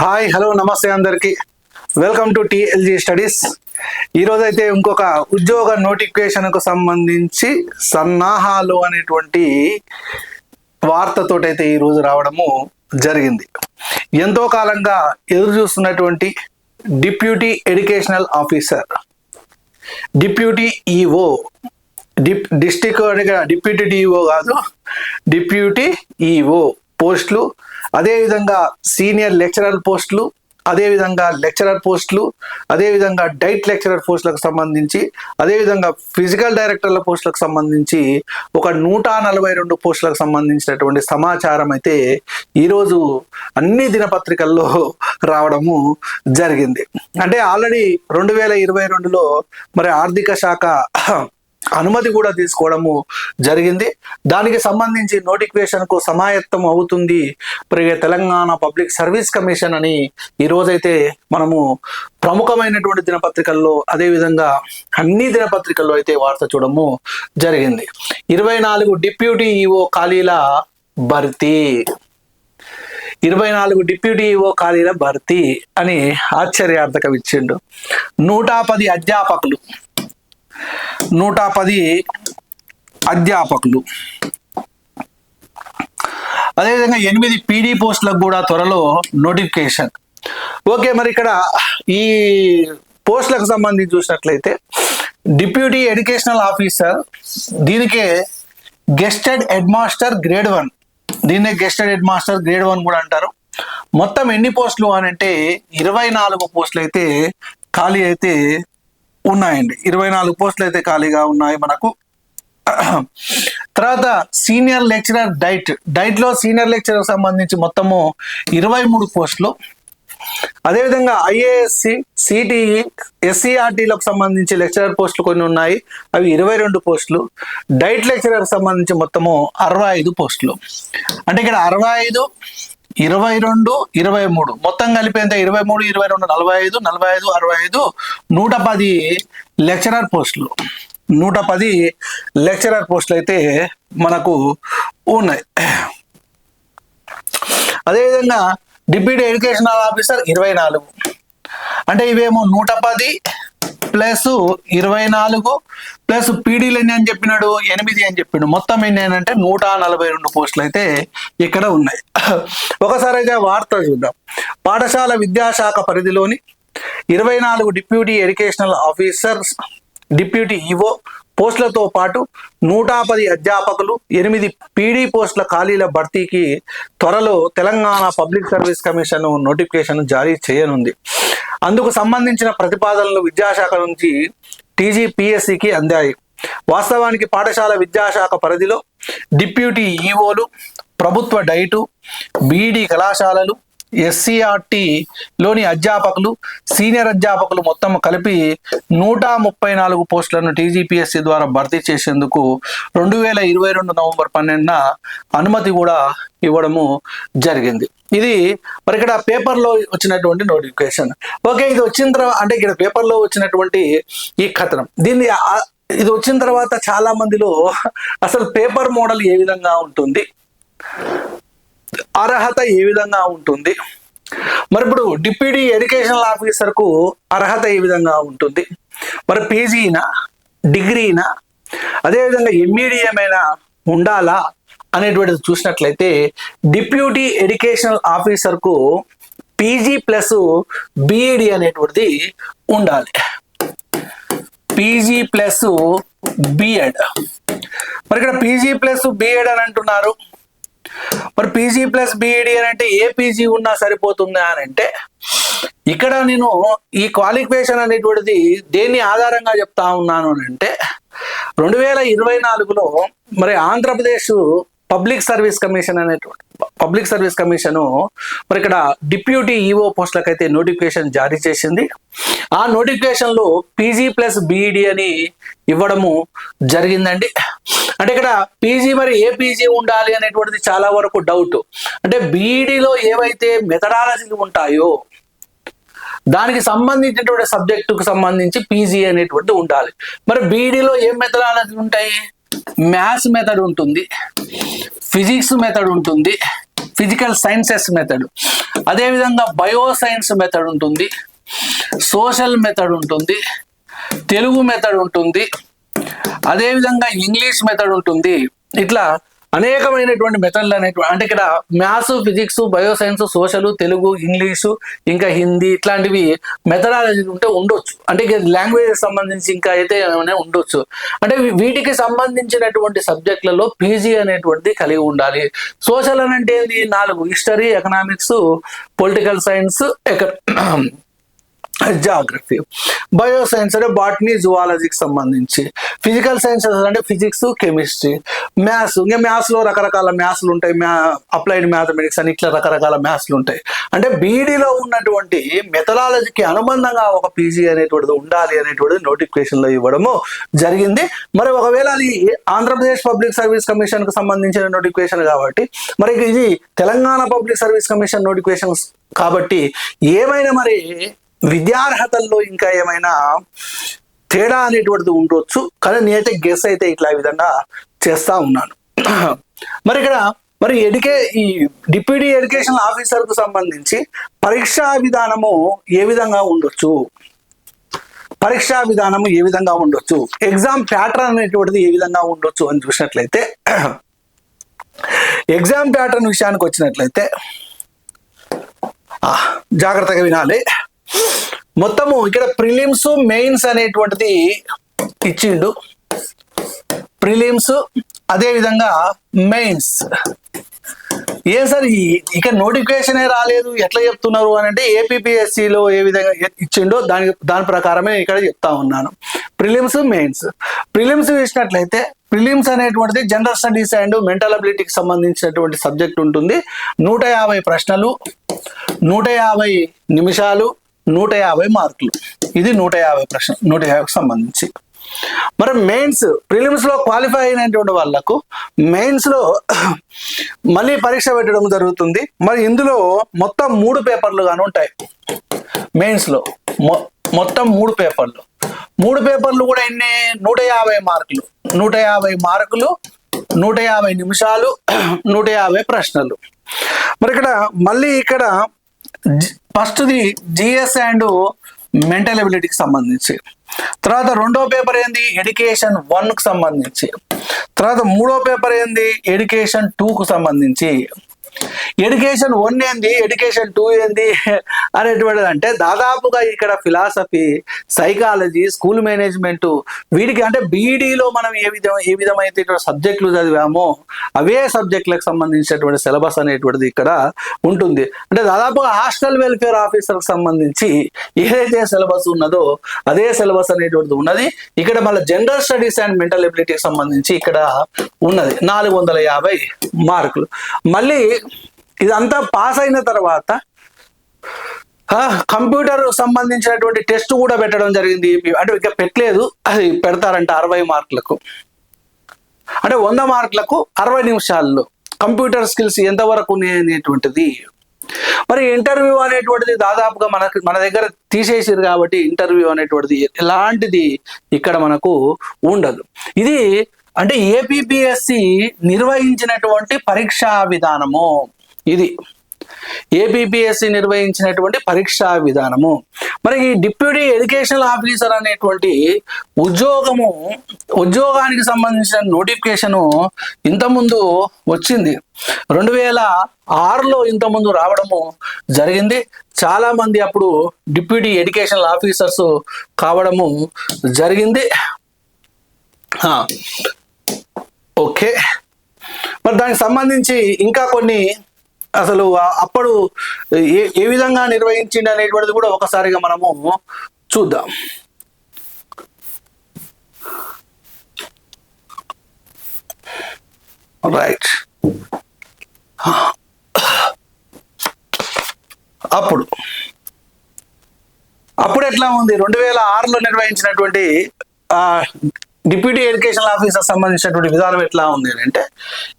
Hi hello నమస్తే అందరికి. Welcome to TLG studies ఈరోజు అయితే ఇంకొక ఉద్యోగ నోటిఫికేషన్కు సంబంధించి సన్నాహాలు అనేటువంటి వార్తతోటైతే ఈరోజు రావడము జరిగింది. ఎంతో కాలంగా ఎదురు చూస్తున్నటువంటి deputy educational officer deputy EO dip district deputy DO కాదు డిప్యూటీ ఈఓ పోస్టులు అదేవిధంగా సీనియర్ లెక్చరర్ పోస్టులు అదేవిధంగా లెక్చరర్ పోస్టులు అదేవిధంగా డైట్ లెక్చరర్ పోస్టులకు సంబంధించి అదేవిధంగా ఫిజికల్ డైరెక్టర్ల పోస్టులకు సంబంధించి ఒక నూట నలభై రెండు పోస్టులకు సంబంధించినటువంటి సమాచారం అయితే ఈరోజు అన్ని దినపత్రికల్లో రావడము జరిగింది. అంటే ఆల్రెడీ రెండు వేల ఇరవై రెండులో మరి ఆర్థిక శాఖ అనుమతి కూడా తీసుకోవడము జరిగింది. దానికి సంబంధించి నోటిఫికేషన్కు సమాయత్తం అవుతుంది. తెలంగాణ పబ్లిక్ సర్వీస్ కమిషన్ అని ఈ రోజైతే మనము ప్రముఖమైనటువంటి దినపత్రికల్లో అదేవిధంగా అన్ని దినపత్రికల్లో అయితే వార్త చూడము జరిగింది. ఇరవై నాలుగు డిప్యూటీ ఈఓ ఖాళీల భర్తీ. ఇరవై నాలుగు డిప్యూటీ ఈఓ ఖాళీల భర్తీ అని ఆశ్చర్యార్థకం ఇచ్చిండు. నూట పది అధ్యాపకులు. నూట పది అధ్యాపకులు. అదేవిధంగా ఎనిమిది పీడీ పోస్టులకు కూడా త్వరలో నోటిఫికేషన్. ఓకే మరి ఇక్కడ ఈ పోస్టులకు సంబంధించి చూసినట్లయితే డిప్యూటీ ఎడ్యుకేషనల్ ఆఫీసర్ దీనికే gazetted head master grade one. దీన్నే gazetted head master grade one కూడా అంటారు. మొత్తం ఎన్ని పోస్టులు అని అంటే ఇరవై నాలుగు పోస్టులు అయితే ఖాళీ అయితే ఉన్నాయండి. ఇరవై నాలుగు పోస్టులు అయితే ఖాళీగా ఉన్నాయి మనకు. తర్వాత సీనియర్ లెక్చరర్ డైట్. డైట్లో సీనియర్ లెక్చరర్ సంబంధించి మొత్తము ఇరవై మూడు పోస్టులు. అదేవిధంగా ఐఏఎస్సి సిటిఈ ఎస్సీఆర్టీలకు సంబంధించి లెక్చరర్ పోస్టులు కొన్ని ఉన్నాయి. అవి ఇరవై రెండు పోస్టులు. డైట్ లెక్చరర్ సంబంధించి మొత్తము అరవై ఐదు పోస్టులు. అంటే ఇక్కడ అరవై ఐదు ఇరవై రెండు ఇరవై మూడు. మొత్తం కలిపి ఎంత? ఇరవై మూడు ఇరవై రెండు నలభై ఐదు నలభై ఐదు అరవై ఐదు నూట పది లెక్చరర్ పోస్టులు. నూట పది లెక్చరర్ పోస్టులు అయితే మనకు ఉన్నాయి. అదేవిధంగా డిప్యూటీ ఎడ్యుకేషనల్ ఆఫీసర్ ఇరవై నాలుగు. అంటే ఇవేమో నూట పది ప్లస్ ఇరవై నాలుగు ప్లస్ పీడీలు ఎన్ని అని చెప్పినాడు? ఎనిమిది అని చెప్పిండు మొత్తం ఎన్ని అంటే నూట నలభై రెండు పోస్టులు అయితే ఇక్కడ ఉన్నాయి. ఒకసారి అయితే వార్త చూద్దాం. పాఠశాల విద్యాశాఖ పరిధిలోని ఇరవై నాలుగు deputy educational officers deputy EO పోస్టులతో పాటు నూట పది అధ్యాపకులు ఎనిమిది పీడీ పోస్టుల ఖాళీల భర్తీకి త్వరలో Telangana public service commission notification జారీ చేయనుంది. అందుకు సంబంధించిన ప్రతిపాదనలు విద్యాశాఖ నుంచి టీజీపీఎస్సికి అందాయి. వాస్తవానికి పాఠశాల విద్యాశాఖ పరిధిలో డిప్యూటీ ఈఓలు ప్రభుత్వ డైటు బీఈడి కళాశాలలు ఎస్సీఆర్టీలోని అధ్యాపకులు సీనియర్ అధ్యాపకులు మొత్తం కలిపి నూట ముప్పై నాలుగు పోస్టులను టీజీపీఎస్సీ ద్వారా భర్తీ చేసేందుకు రెండు వేల ఇరవై రెండు నవంబర్ పన్నెండున అనుమతి కూడా ఇవ్వడము జరిగింది. ఇది మరి ఇక్కడ పేపర్లో వచ్చినటువంటి నోటిఫికేషన్. ఓకే ఇది వచ్చిన తర్వాత అంటే ఇక్కడ పేపర్లో వచ్చినటువంటి ఈ కథనం. దీన్ని ఇది వచ్చిన తర్వాత చాలా మందిలో అసలు పేపర్ మోడల్ ఏ విధంగా ఉంటుంది? అర్హత ఏ విధంగా ఉంటుంది? మరి ఇప్పుడు డిప్యూటీ ఎడ్యుకేషనల్ ఆఫీసర్కు అర్హత ఏ విధంగా ఉంటుంది? మరి పీజీనా డిగ్రీనా అదేవిధంగా ఎంఈడిఎమైనా ఉండాలా అనేటువంటిది చూసినట్లయితే డిప్యూటీ ఎడ్యుకేషనల్ ఆఫీసర్కు పీజీ ప్లస్ బీఈడి అనేటువంటిది ఉండాలి. PG plus BEd. మరి ఇక్కడ పీజీ ప్లస్ బిఎడ్ అని అంటున్నారు. మరి పీజీ ప్లస్ బీఈడి అని అంటే ఏ పీజీ ఉన్నా సరిపోతుందా అని అంటే ఇక్కడ నేను ఈ క్వాలిఫికేషన్ అనేటువంటిది దేన్ని ఆధారంగా చెప్తా ఉన్నాను అని అంటే రెండు వేల ఇరవై నాలుగులో మరి ఆంధ్రప్రదేశ్ పబ్లిక్ సర్వీస్ కమిషన్ అనేటువంటి పబ్లిక్ సర్వీస్ కమిషన్ మరి ఇక్కడ డిప్యూటీ ఈఓ పోస్టులకు అయితే నోటిఫికేషన్ జారీ చేసింది. ఆ నోటిఫికేషన్లో పీజీ ప్లస్ బీఈడి అని ఇవ్వడము జరిగిందండి. అంటే ఇక్కడ పీజీ మరి ఏ పీజీ ఉండాలి అనేటువంటిది చాలా వరకు డౌట్ అంటే బీఈడిలో ఏవైతే మెథడాలజీలు ఉంటాయో దానికి సంబంధించినటువంటి సబ్జెక్టుకు సంబంధించి పీజీ అనేటువంటి ఉండాలి. మరి బీఈడిలో ఏం మెథడాలజీ ఉంటాయి? మ్యాథ్స్ మెథడ్ ఉంటుంది ఫిజిక్స్ మెథడ్ ఉంటుంది ఫిజికల్ సైన్సెస్ మెథడ్ అదేవిధంగా బయో సైన్స్ మెథడ్ ఉంటుంది సోషల్ మెథడ్ ఉంటుంది తెలుగు మెథడ్ ఉంటుంది అదేవిధంగా ఇంగ్లీష్ మెథడ్ ఉంటుంది. ఇట్లా అనేకమైనటువంటి మెథడ్లు అనేటువంటి అంటే ఇక్కడ maths physics bio science social Telugu English ఇంకా హిందీ ఇట్లాంటివి మెథడాలజీ ఉంటే ఉండొచ్చు. అంటే లాంగ్వేజ్ సంబంధించి ఇంకా అయితే ఏమైనా ఉండొచ్చు. అంటే వీటికి సంబంధించినటువంటి సబ్జెక్టులలో పీజీ అనేటువంటిది కలిగి ఉండాలి. సోషల్ అని అంటే నాలుగు. History economics political science geography bio science అంటే బాటనీ జువాలజీకి సంబంధించి. ఫిజికల్ సైన్సెస్ అంటే ఫిజిక్స్ కెమిస్ట్రీ మ్యాథ్స్ ఇంకా మ్యాథ్స్లో రకరకాల మ్యాథ్స్లు ఉంటాయి. మ్యా అప్లైడ్ మ్యాథమెటిక్స్ అని ఇట్లా రకరకాల మ్యాథ్స్లు ఉంటాయి. అంటే బీఈడీలో ఉన్నటువంటి మెథడాలజీకి అనుబంధంగా ఒక పీజీ అనేటువంటిది ఉండాలి అనేటువంటిది నోటిఫికేషన్లో ఇవ్వడము జరిగింది. మరి ఒకవేళ అది ఆంధ్రప్రదేశ్ పబ్లిక్ సర్వీస్ కమిషన్కి సంబంధించిన నోటిఫికేషన్ కాబట్టి మరి ఇది Telangana public service commission notification కాబట్టి ఏమైనా మరి విద్యార్హతల్లో ఇంకా ఏమైనా తేడా అనేటువంటిది ఉండొచ్చు. కానీ నేనైతే గెస్ అయితే ఇట్లా విధంగా చేస్తా ఉన్నాను. మరి ఇక్కడ మరి ఎడ్యుకే ఈ డిప్యూటీ ఎడ్యుకేషన్ ఆఫీసర్కు సంబంధించి పరీక్షా విధానము ఏ విధంగా ఉండొచ్చు? పరీక్షా విధానము ఏ విధంగా ఉండొచ్చు? ఎగ్జామ్ ప్యాటర్న్ అనేటువంటిది ఏ విధంగా ఉండొచ్చు అని చూసినట్లయితే ఎగ్జామ్ ప్యాటర్న్ విషయానికి వచ్చినట్లయితే జాగ్రత్తగా వినాలి. మొత్తము ఇక్కడ ప్రిలిమ్స్ మెయిన్స్ అనేటువంటిది ఇచ్చిండు. ప్రిలిమ్స్ అదే విధంగా మెయిన్స్. ఏ సార్ ఇక నోటిఫికేషనే రాలేదు ఎట్లా చెప్తున్నారు అని అంటే ఏపీపీఎస్సిలో లో ఏ విధంగా ఇచ్చిండో దాని దాని ప్రకారమే ఇక్కడ చెప్తా ఉన్నాను. Prelims mains. ప్రిలిమ్స్ చూసినట్లయితే ప్రిలిమ్స్ అనేటువంటిది జనరల్ స్టడీస్ అండ్ మెంటల్ అబిలిటీకి సంబంధించినటువంటి సబ్జెక్ట్ ఉంటుంది. నూట యాభై ప్రశ్నలు నూట యాభై నిమిషాలు నూట యాభై మార్కులు. ఇది నూట యాభై ప్రశ్న నూట యాభైకి సంబంధించి. మరి మెయిన్స్ ప్రిలిమ్స్లో క్వాలిఫై అయినటువంటి వాళ్ళకు మెయిన్స్లో మళ్ళీ పరీక్ష పెట్టడం జరుగుతుంది. మరి ఇందులో మొత్తం మూడు పేపర్లు గాను ఉంటాయి. మెయిన్స్లో మొ- మొత్తం మూడు పేపర్లు. మూడు పేపర్లు కూడా ఎన్ని? నూట యాభై మార్కులు. నూట యాభై మార్కులు నూట యాభై నిమిషాలు నూట యాభై ప్రశ్నలు. మరి ఇక్కడ మళ్ళీ ఇక్కడ ఫస్ట్ది జిఎస్ అండ్ మెంటల్ ఎబిలిటీకి సంబంధించి. తర్వాత రెండో పేపర్ ఏంది? ఎడ్యుకేషన్ వన్కు సంబంధించి. తర్వాత మూడో పేపర్ ఏంది? ఎడ్యుకేషన్ టూ కు సంబంధించి. ఎడ్యుకేషన్ వన్ ఏంది? ఎడ్యుకేషన్ టూ ఏంది? అనేటువంటిది అంటే దాదాపుగా ఇక్కడ ఫిలాసఫీ సైకాలజీ స్కూల్ మేనేజ్మెంట్ వీటికి అంటే బీఈడీలో మనం ఏ విధం ఏ విధమైతే సబ్జెక్టులు చదివామో అవే సబ్జెక్టులకు సంబంధించినటువంటి సిలబస్ అనేటువంటిది ఇక్కడ ఉంటుంది. అంటే దాదాపుగా హాస్టల్ వెల్ఫేర్ ఆఫీసర్కి సంబంధించి ఏదైతే సిలబస్ ఉన్నదో అదే సిలబస్ అనేటువంటిది ఉన్నది. ఇక్కడ మళ్ళీ జనరల్ స్టడీస్ అండ్ మెంటల్ ఎబిలిటీకి సంబంధించి ఇక్కడ ఉన్నది. నాలుగు వందల యాభై మార్కులు. మళ్ళీ ఇదంతా పాస్ అయిన తర్వాత కంప్యూటర్ సంబంధించినటువంటి టెస్ట్ కూడా పెట్టడం జరిగింది. అంటే ఇంకా పెట్టలేదు. అది పెడతారంట అరవై మార్కులకు. అంటే వంద మార్కులకు అరవై నిమిషాల్లో. కంప్యూటర్ స్కిల్స్ ఎంతవరకు ఉన్నాయి అనేటువంటిది మరి ఇంటర్వ్యూ అనేటువంటిది దాదాపుగా మనకు మన దగ్గర తీసేసారు కాబట్టి ఇంటర్వ్యూ అనేటువంటిది ఎలాంటిది ఇక్కడ మనకు ఉండదు. ఇది అంటే ఏపీపీఎస్సి నిర్వహించినటువంటి పరీక్షా విధానము ఇది. ఏపీపీఎస్సి నిర్వహించినటువంటి పరీక్షా విధానము. మరి ఈ డిప్యూటీ ఎడ్యుకేషనల్ ఆఫీసర్ అనేటువంటి ఉద్యోగము ఉద్యోగానికి సంబంధించిన నోటిఫికేషను ఇంతకుముందు వచ్చింది. రెండు వేల ఆరులో ఇంతకుముందు రావడము జరిగింది. చాలా మంది అప్పుడు డిప్యూటీ ఎడ్యుకేషనల్ ఆఫీసర్స్ కావడము జరిగింది. ఓకే. మరి దానికి సంబంధించి ఇంకా కొన్ని అసలు అప్పుడు ఏ ఏ విధంగా నిర్వహించింది అనేటువంటిది కూడా ఒకసారిగా మనము చూద్దాం. రైట్. అప్పుడు అప్పుడు ఎట్లా ఉంది? రెండు వేల ఆరులో నిర్వహించినటువంటి ఆ డిప్యూటీ ఎడ్యుకేషన్ ఆఫీసర్ సంబంధించినటువంటి విధానం ఎట్లా ఉంది అని అంటే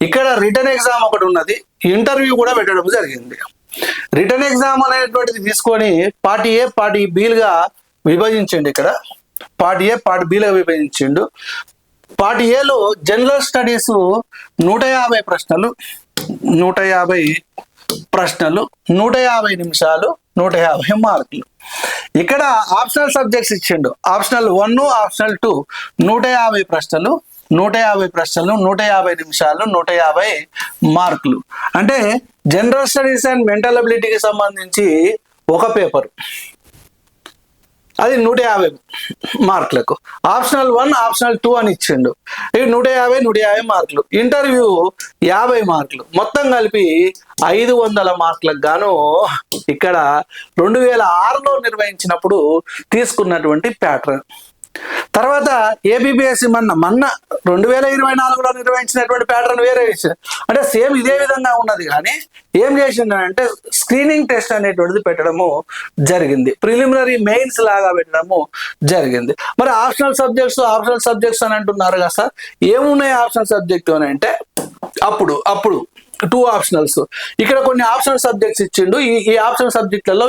ఇక్కడ రిటర్న్ ఎగ్జామ్ ఒకటి ఉన్నది ఇంటర్వ్యూ కూడా పెట్టడం జరిగింది. రిటర్న్ ఎగ్జామ్ అనేటువంటిది తీసుకొని పార్టీ ఏ పార్టీ బీలుగా విభజించండి ఇక్కడ. పార్ట్ ఏ పార్ట్ బిలో విభజించిండు. పార్ట్ ఏలో జనరల్ స్టడీస్ నూట యాభై ప్రశ్నలు నూట యాభై ప్రశ్నలు నూట యాభై నిమిషాలు నూట యాభై మార్కులు. ఇక్కడ ఆప్షనల్ సబ్జెక్ట్స్ ఇచ్చిండు. Optional one optional two. నూట యాభై ప్రశ్నలు నూట యాభై ప్రశ్నలు నూట యాభై నిమిషాలు నూట యాభై మార్కులు. అంటే జనరల్ స్టడీస్ అండ్ మెంటల్ అబిలిటీకి సంబంధించి ఒక పేపర్ అది నూట యాభై మార్కులకు. ఆప్షనల్ వన్ ఆప్షనల్ టూ అని ఇచ్చిండు. ఇవి నూట యాభై నూట యాభై మార్కులు. ఇంటర్వ్యూ యాభై మార్కులు. మొత్తం కలిపి ఐదు వందల మార్కులకు గాను ఇక్కడ రెండు వేల ఆరులో నిర్వహించినప్పుడు తీసుకున్నటువంటి ప్యాటర్న్. తర్వాత ఏబిబిఎస్సి మొన్న మొన్న రెండు వేల ఇరవై నాలుగులో నిర్వహించినటువంటి ప్యాటర్న్ వేరే విషయం. అంటే సేమ్ ఇదే విధంగా ఉన్నది కానీ ఏం చేసిందంటే స్క్రీనింగ్ టెస్ట్ అనేటువంటిది పెట్టడము జరిగింది. ప్రిలిమినరీ మెయిన్స్ లాగా పెట్టడము జరిగింది. మరి ఆప్షనల్ సబ్జెక్ట్స్ ఆప్షనల్ సబ్జెక్ట్స్ అని అంటున్నారు కదా సార్. ఏమున్నాయి ఆప్షనల్ సబ్జెక్ట్ అని అంటే అప్పుడు అప్పుడు టూ ఆప్షనల్స్ ఇక్కడ కొన్ని ఆప్షనల్ సబ్జెక్ట్స్ ఇచ్చిండు. ఈ ఈ ఆప్షనల్ సబ్జెక్టులలో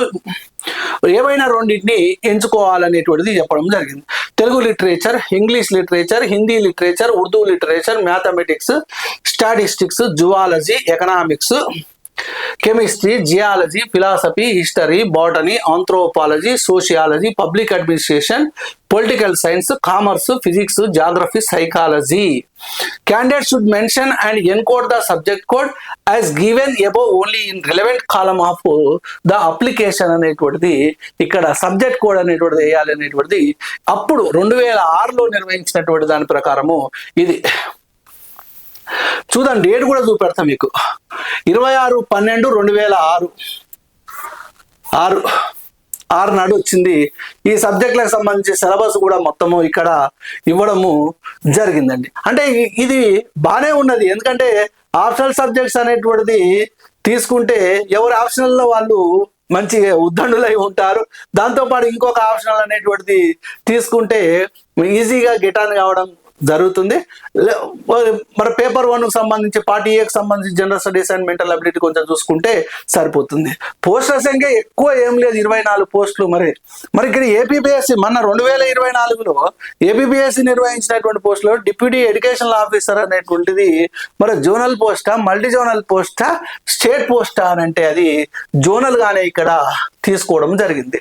ఏవైనా రెండింటిని ఎంచుకోవాలనేటువంటిది చెప్పడం జరిగింది. Telugu literature English literature Hindi literature Urdu literature mathematics statistics zoology economics chemistry geology philosophy history botany anthropology sociology public administration political science commerce physics geography psychology. Candidate should mention and encode the subject code as given above only in relevant column of the application అనేటువంటిది ఇక్కడ subject code అనేటువంటిది వేయాలి అనేటువంటిది అప్పుడు రెండు వేల ఆరులో నిర్వహించినటువంటి దాని ప్రకారము ఇది చూడండి డేట్ కూడా చూపెడతా మీకు. ఇరవై ఆరు పన్నెండు రెండు వేల ఆరు. ఆరు ఆరు నాడు వచ్చింది. ఈ సబ్జెక్టులకు సంబంధించి సిలబస్ కూడా మొత్తము ఇక్కడ ఇవ్వడము జరిగిందండి. అంటే ఇది బాగానే ఉన్నది. ఎందుకంటే ఆప్షనల్ సబ్జెక్ట్స్ అనేటువంటిది తీసుకుంటే ఎవరు ఆప్షనల్లో వాళ్ళు మంచి ఉద్దండులై ఉంటారు. దాంతోపాటు ఇంకొక ఆప్షనల్ అనేటువంటిది తీసుకుంటే ఈజీగా గిటాన్ కావడం జరుగుతుంది. మరి పేపర్ వన్ సంబంధించి పార్టీ ఏకి సంబంధించి general studies and mental ability కొంచెం చూసుకుంటే సరిపోతుంది. పోస్టుల సంఖ్య ఎక్కువ ఏం లేదు ఇరవై నాలుగు పోస్టులు మరి. మరి ఇక్కడ ఏపీపీఎస్సి మన రెండు వేల ఇరవై నాలుగులో ఏపీపీఎస్సి నిర్వహించినటువంటి పోస్టులో డిప్యూటీ ఎడ్యుకేషనల్ ఆఫీసర్ అనేటువంటిది మరి జోనల్ పోస్టా మల్టీ జోనల్ పోస్టా స్టేట్ పోస్టా అని అంటే అది జోనల్ గానే ఇక్కడ తీసుకోవడం జరిగింది.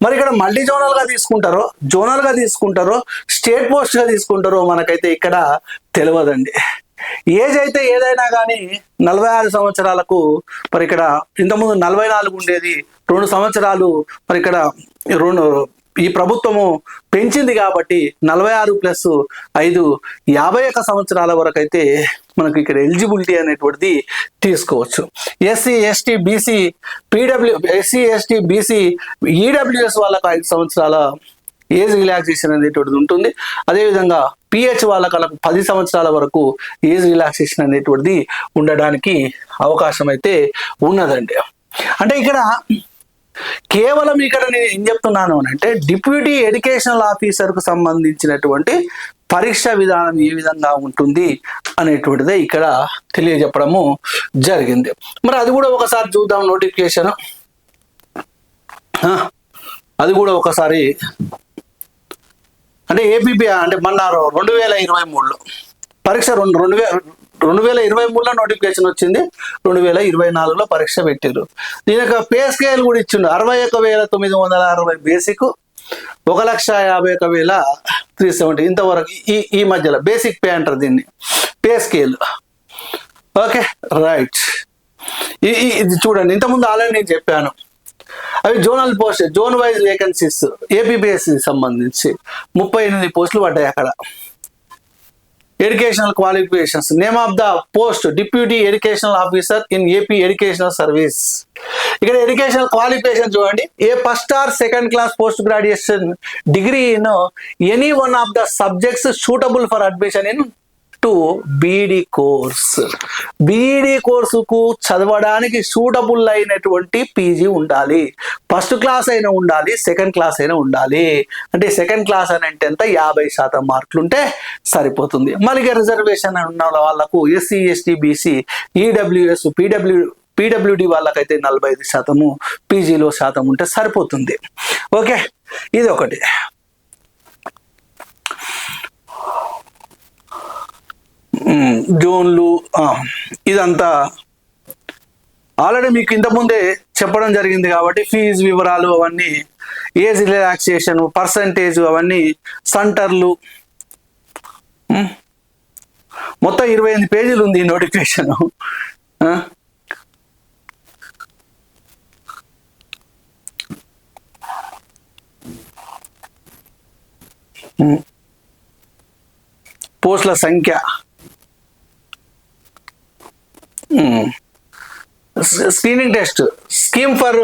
మరి ఇక్కడ మల్టీ జోనల్గా తీసుకుంటారో జోనల్గా తీసుకుంటారో స్టేట్ పోస్ట్గా తీసుకుంటారో మనకైతే ఇక్కడ తెలియదండి ఏజ్ అయితే ఏదైనా కానీ నలభై ఆరు సంవత్సరాలకు మరి ఇక్కడ ఇంతకుముందు నలభై నాలుగు ఉండేది రెండు సంవత్సరాలు మరి ఇక్కడ రెండు ఈ ప్రభుత్వము పెంచింది కాబట్టి నలభై ఆరు ప్లస్ ఐదు యాభై ఒక్క సంవత్సరాల వరకు అయితే మనకు ఇక్కడ ఎలిజిబిలిటీ అనేటువంటిది తీసుకోవచ్చు. SC ST BC PW SC ST BC EWS వాళ్ళకు ఐదు సంవత్సరాల ఏజ్ రిలాక్సేషన్ అనేటువంటిది ఉంటుంది. అదేవిధంగా పిహెచ్ వాళ్ళకు వాళ్ళకు పది సంవత్సరాల వరకు ఏజ్ రిలాక్సేషన్ అనేటువంటిది ఉండడానికి అవకాశం అయితే ఉన్నదండి. అంటే ఇక్కడ కేవలం ఇక్కడ నేను ఏం చెప్తున్నాను అని అంటే డిప్యూటీ ఎడ్యుకేషనల్ ఆఫీసర్కు సంబంధించినటువంటి పరీక్ష విధానం ఏ విధంగా ఉంటుంది అనేటువంటిదే ఇక్కడ తెలియజెప్పడము జరిగింది. మరి అది కూడా ఒకసారి చూద్దాం నోటిఫికేషన్. అది కూడా ఒకసారి. అంటే ఏపీపీ అంటే మొన్న రెండు వేల ఇరవై మూడులో పరీక్ష రెండు రెండు వేల రెండు వేల ఇరవై మూడులో నోటిఫికేషన్ వచ్చింది. రెండు వేల ఇరవై నాలుగులో పరీక్ష పెట్టారు దీని యొక్క పే స్కేల్ కూడా ఇచ్చిండు. అరవై ఒక వేల తొమ్మిది వందల అరవై బేసిక్ ఒక లక్ష యాభై ఒక వేల త్రీ సెవెంటీ ఇంతవరకు ఈ ఈ మధ్యలో బేసిక్ పే అంటారు దీన్ని. పే స్కేల్ ఓకే రైట్ ఇది చూడండి. ఇంతకుముందు ఆల్రెడీ నేను చెప్పాను. అవి zonal post zone wise vacancies APPSC సంబంధించి ముప్పై ఎనిమిది పోస్టులు పడ్డాయి అక్కడ. Educational qualifications. Name of the post deputy educational officer in AP educational service. ఇక్కడ ఎడ్యుకేషనల్ క్వాలిఫికేషన్ చూడండి. A first or second class post graduation degree in any one of the subjects suitable for admission in to BEd course BEd కోర్సుకు చదవడానికి suitable అయినటువంటి PG ఉండాలి. First class అయినా ఉండాలి second class అయినా ఉండాలి. అంటే సెకండ్ క్లాస్ అని అంటే ఎంత? యాభై శాతం మార్కులు ఉంటే సరిపోతుంది. మళ్ళీ రిజర్వేషన్ ఉన్న వాళ్ళకు SC ST BC EWS PW PWD వాళ్ళకైతే నలభై ఐదు శాతము పీజీలో శాతం ఉంటే సరిపోతుంది. ఓకే? ఇది ఒకటి. జోన్లు ఇదంతా. ఆల్రెడీ మీకు ఇంతకుముందే చెప్పడం జరిగింది కాబట్టి ఫీజు వివరాలు అవన్నీ ఏజ్ రిలాక్సేషన్ పర్సంటేజ్ అవన్నీ సెంటర్లు. మొత్తం ఇరవై ఎనిమిది పేజీలు ఉంది ఈ నోటిఫికేషన్. పోస్టుల సంఖ్య. Screening test scheme for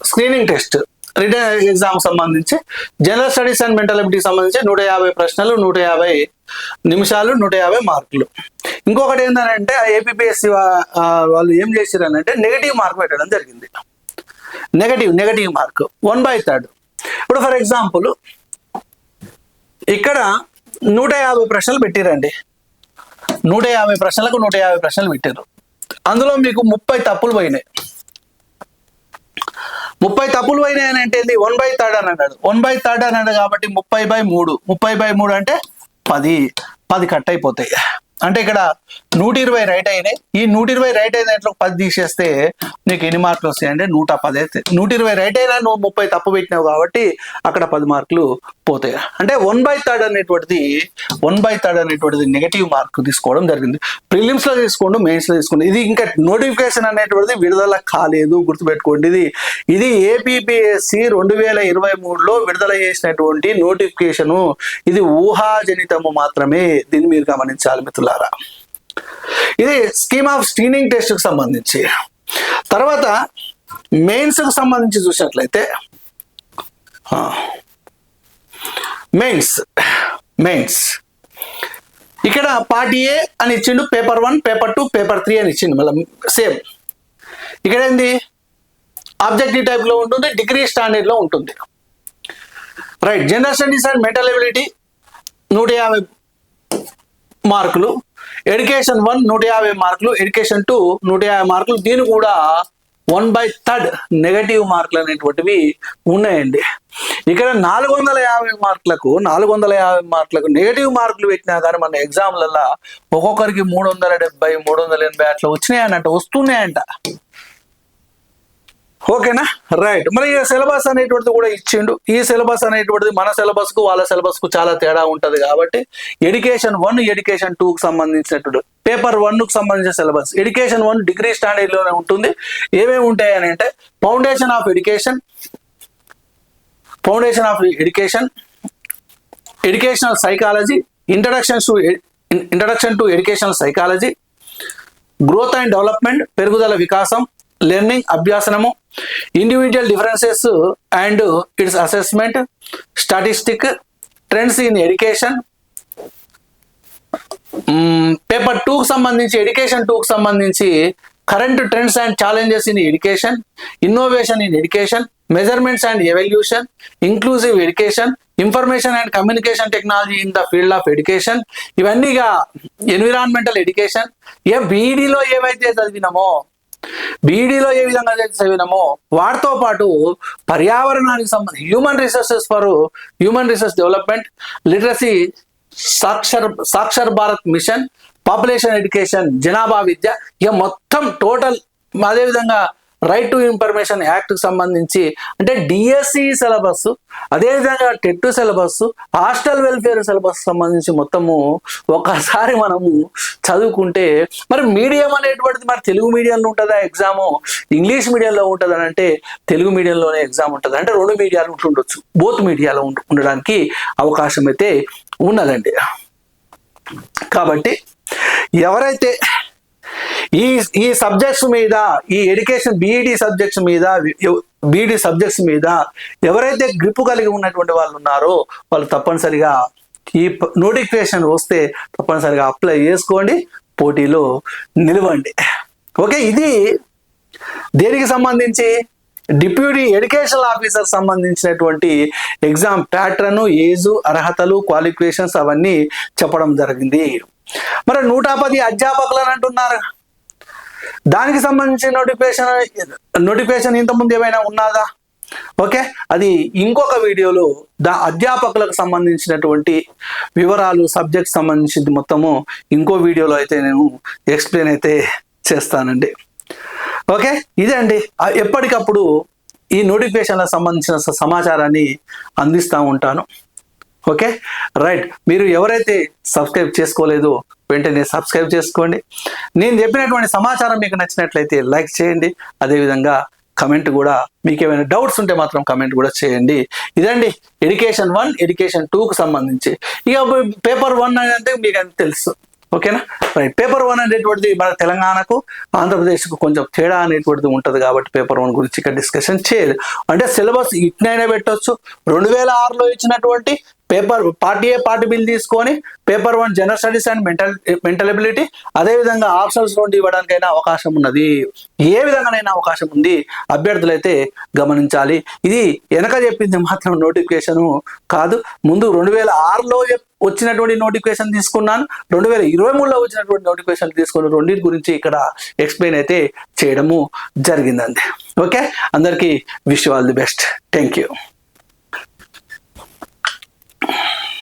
screening test written exam సంబంధించి జనరల్ స్టడీస్ అండ్ మెంటల్ సంబంధించి నూట యాభై ప్రశ్నలు నూట యాభై నిమిషాలు నూట యాభై మార్కులు. ఇంకొకటి ఏంటంటే ఏపీఎస్సి వాళ్ళు ఏం చేశారనంటే నెగిటివ్ మార్క్ పెట్టడం జరిగింది. Negative negative mark one by third ఇప్పుడు ఫర్ ఎగ్జాంపుల్ ఇక్కడ నూట యాభై ప్రశ్నలు పెట్టిరండి. నూట యాభై ప్రశ్నలకు నూట యాభై ప్రశ్నలు పెట్టారు అందులో మీకు ముప్పై తప్పులు పోయినాయి. ముప్పై తప్పులు పోయినాయి అని అంటే వన్ బై థర్డ్ అని అన్నాడు. వన్ బై థర్డ్ అని అన్నాడు కాబట్టి ముప్పై బై మూడు. ముప్పై బై మూడు అంటే పది. పది కట్ అయిపోతాయి. అంటే ఇక్కడ నూట ఇరవై రైట్ అయినాయి. ఈ నూట ఇరవై రైట్ అయిన దాంట్లో పది తీసేస్తే నీకు ఎన్ని మార్కులు వస్తాయి అంటే నూట పది అయితే. నూట ఇరవై రైట్ అయినా నువ్వు ముప్పై తప్పు పెట్టినావు కాబట్టి అక్కడ పది మార్కులు పోతాయి. అంటే వన్ బై థర్డ్ అనేటువంటిది వన్ బై థర్డ్ అనేటువంటిది నెగటివ్ మార్క్ తీసుకోవడం జరిగింది. ప్రిలిమ్స్లో తీసుకోండి మెయిన్స్లో తీసుకోండి. ఇది ఇంకా నోటిఫికేషన్ అనేటువంటిది విడుదల కాలేదు గుర్తుపెట్టుకోండి ఇది. ఇది ఏపీపీఎస్సి రెండు వేల ఇరవై మూడులో విడుదల చేసినటువంటి నోటిఫికేషను ఇది ఊహాజనితము మాత్రమే. దీన్ని మీరు గమనించాలి మిత్రులు మిత్రులారా ఇది స్కీమ్ ఆఫ్ స్క్రీనింగ్ టెస్ట్కి సంబంధించి. తర్వాత మెయిన్స్కు సంబంధించి చూసినట్లయితే మెయిన్స్ మెయిన్స్ ఇక్కడ పార్ట్ ఏ అని ఇచ్చిండు paper one paper two paper three అని ఇచ్చిండు మళ్ళీ సేమ్ ఇక్కడ ఏంది? ఆబ్జెక్టివ్ టైప్లో ఉంటుంది డిగ్రీ స్టాండర్డ్లో ఉంటుంది. Right general studies and mental ability నూట యాభై మార్కులు. ఎడ్యుకేషన్ వన్ నూట యాభై మార్కులు. ఎడ్యుకేషన్ టూ నూట యాభై మార్కులు. దీని కూడా వన్ బై థర్డ్ నెగటివ్ మార్కులు అనేటువంటివి ఉన్నాయండి. ఇక్కడ నాలుగు వందల యాభై మార్కులకు నాలుగు వందల యాభై మార్కులకు నెగటివ్ మార్కులు పెట్టినా కానీ మన ఎగ్జామ్లలో ఒక్కొక్కరికి మూడు వందల డెబ్బై మూడు వందల ఎనభై అట్లా వచ్చినాయనంట వస్తున్నాయంట. ఓకేనా? రైట్. మరి ఈ సిలబస్ అనేటువంటిది కూడా ఇచ్చిండు. ఈ సిలబస్ అనేటువంటిది మన సిలబస్కు వాళ్ళ సిలబస్కు చాలా తేడా ఉంటది కాబట్టి ఎడ్యుకేషన్ వన్ ఎడ్యుకేషన్ టూ కు సంబంధించినటువంటి పేపర్ వన్కు సంబంధించిన సిలబస్. ఎడ్యుకేషన్ వన్ డిగ్రీ స్టాండర్డ్లోనే ఉంటుంది. ఏమేమి ఉంటాయి అని అంటే foundation of education foundation of education educational psychology introduction to introduction to educational psychology growth and development పెరుగుదల వికాసం learning అభ్యాసనము individual differences and its assessment statistic trends in education paper టూకు సంబంధించి education టూకు సంబంధించి current trends and challenges in education innovation in education measurements and evaluation inclusive education information and communication technology in the field of education ఇవన్నీగా environmental education ఏ బీఈడీలో ఏవైతే చదివినామో బీడీలో ఏ విధంగా చదివినామో వాటితో పాటు పర్యావరణానికి సంబంధించి human resources for human resource development literacy Saakshar Saakshar Bharat mission population education జనాభా విద్య ఇక మొత్తం టోటల్ అదేవిధంగా రైట్ టు ఇన్ఫర్మేషన్ యాక్ట్కి సంబంధించి అంటే డిఎస్సి సిలబస్ అదేవిధంగా TET syllabus hostel welfare syllabus సంబంధించి మొత్తము ఒకసారి మనము చదువుకుంటే మరి మీడియం అనేటువంటిది మరి తెలుగు మీడియంలో ఉంటుందా ఎగ్జాము ఇంగ్లీష్ మీడియంలో ఉంటుంది అంటే తెలుగు మీడియంలోనే ఎగ్జామ్ ఉంటుంది. అంటే రెండు మీడియాలు ఉంటుండొచ్చు బోత్ మీడియాలో ఉండడానికి అవకాశం అయితే ఉన్నదండి. కాబట్టి ఎవరైతే ఈ ఈ సబ్జెక్ట్స్ మీద ఈ ఎడ్యుకేషన్ బీఈడి సబ్జెక్ట్స్ మీద బీఈడి సబ్జెక్ట్స్ మీద ఎవరైతే గ్రిప్ కలిగి ఉన్నటువంటి వాళ్ళు ఉన్నారో వాళ్ళు తప్పనిసరిగా ఈ నోటిఫికేషన్ వస్తే తప్పనిసరిగా అప్లై చేసుకోండి పోటీలో నిలవండి. ఓకే ఇది దేనికి సంబంధించి? డిప్యూటీ ఎడ్యుకేషనల్ ఆఫీసర్ సంబంధించినటువంటి ఎగ్జామ్ ప్యాటర్న్ ఏజ్ అర్హతలు క్వాలిఫికేషన్స్ అవన్నీ చెప్పడం జరిగింది. మరి నూట పది అధ్యాపకులు అని అంటున్నారు. దానికి సంబంధించిన నోటిఫికేషన్ నోటిఫికేషన్ ఇంతకుముందు ఏమైనా ఉన్నదా? ఓకే అది ఇంకొక వీడియోలో దా అధ్యాపకులకు సంబంధించినటువంటి వివరాలు సబ్జెక్ట్ సంబంధించింది మొత్తము ఇంకో వీడియోలో అయితే నేను ఎక్స్ప్లెయిన్ అయితే చేస్తానండి. ఓకే ఇదే అండి. ఎప్పటికప్పుడు ఈ నోటిఫికేషన్లకు సంబంధించిన సమాచారాన్ని అందిస్తూ ఉంటాను. ఓకే? రైట్. మీరు ఎవరైతే సబ్స్క్రైబ్ చేసుకోలేదు వెంటనే సబ్స్క్రైబ్ చేసుకోండి. నేను చెప్పినటువంటి సమాచారం మీకు నచ్చినట్లయితే లైక్ చేయండి. అదేవిధంగా కమెంట్ కూడా మీకు ఏమైనా డౌట్స్ ఉంటే మాత్రం కమెంట్ కూడా చేయండి. ఇదండి ఎడ్యుకేషన్ వన్ ఎడ్యుకేషన్ టూకు సంబంధించి. ఇక పేపర్ వన్ అంటే మీకు అంత తెలుసు. ఓకేనా? రైట్. పేపర్ వన్ అనేటువంటిది మన తెలంగాణకు ఆంధ్రప్రదేశ్కు కొంచెం తేడా అనేటువంటిది ఉంటుంది కాబట్టి పేపర్ వన్ గురించి ఇక్కడ డిస్కషన్ చేయదు అంటే సిలబస్ ఇట్నైనా పెట్టొచ్చు. రెండు వేల ఆరులో ఇచ్చినటువంటి పేపర్ పార్ట్ ఏ పార్ట్ బిల్ తీసుకొని paper one general studies and mental mental ability అదేవిధంగా ఆప్షన్స్ నుండి ఇవ్వడానికైనా అవకాశం ఉన్నది. ఏ విధంగానైనా అవకాశం ఉంది అభ్యర్థులు అయితే గమనించాలి. ఇది వెనక చెప్పింది మాత్రం నోటిఫికేషన్ కాదు. ముందు రెండు వేల ఆరులో వచ్చినటువంటి నోటిఫికేషన్ తీసుకున్నాను. రెండు వేల ఇరవై మూడులో వచ్చినటువంటి నోటిఫికేషన్ తీసుకున్న రెండింటి గురించి ఇక్కడ ఎక్స్ప్లెయిన్ అయితే చేయడము జరిగిందండి. ఓకే? అందరికీ wish all the best. Thank you.